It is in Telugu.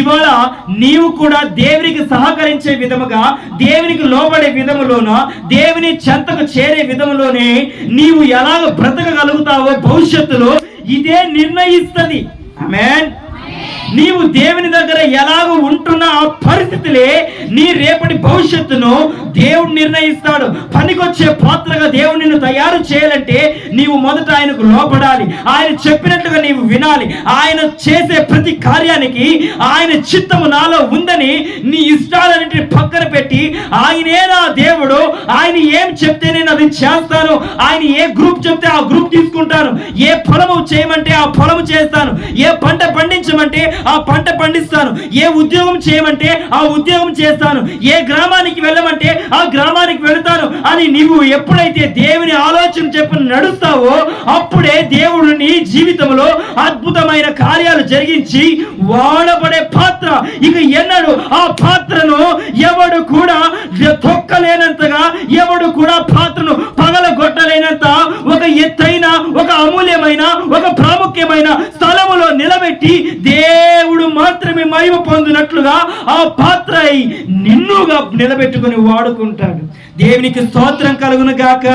ఇవాళ నీవు కూడా దేవునికి సహకరించే విధముగా దేవునికి లోబడే విధములోన దేవుని చెంతకు చేరే విధములోనే నీవు ఎలాగ బ్రతకగలుగుతావో భవిష్యత్తులో ఇదే నిర్ణయిస్తుంది. ఆమేన్ నీవు దేవుని దగ్గర ఎలాగో ఉంటున్న ఆ పరిస్థితులే నీ రేపటి భవిష్యత్తును దేవుడు నిర్ణయిస్తాడు. పనికొచ్చే పాత్రగా దేవుడు నిన్ను తయారు చేయాలంటే నీవు మొదట ఆయనకు లోపడాలి ఆయన చెప్పినట్లుగా నీవు వినాలి. ఆయన చేసే ప్రతి కార్యానికి ఆయన చిత్తము నాలో ఉందని నీ ఇష్టాలన్నింటిని పక్కన పెట్టి ఆయనే నా దేవుడు. ఆయన ఏం చెప్తే నేను అది చేస్తాను. ఆయన ఏ గ్రూప్ చెప్తే ఆ గ్రూప్ తీసుకుంటాను. ఏ ఫలము చేయమంటే ఆ ఫలము చేస్తాను. ఏ పంట పండించమంటే ఆ పంట పండిస్తాను. ఏ ఉద్యోగం చేయమంటే ఆ ఉద్యోగం చేస్తాను. ఏ గ్రామానికి వెళ్ళమంటే ఆ గ్రామానికి వెళతాను. అని నీవు ఎప్పుడైతే దేవుని ఆలోచన చెప్పి నడుస్తావో అప్పుడే దేవుడు నీ జీవితంలో అద్భుతమైన కార్యాలు జరిగించి వాడబడే పాత్ర. ఇక ఎన్నడు ఆ పాత్రను ఎవడు కూడా తొక్కలేనంతగా ఎవడు కూడా పాత్రను పగలగొట్టలేనంత ఒక ఎత్తైన ఒక అమూల్యమైన ఒక ప్రాముఖ్యమైన స్థలములో నిలబెట్టి దేవుడు మాత్రమే మహిమ పొందినట్లుగా ఆ పాత్ర నిన్నుగా నిలబెట్టుకొని వాడుకుంటాడు. దేవునికి స్తోత్రం కలుగును గాక.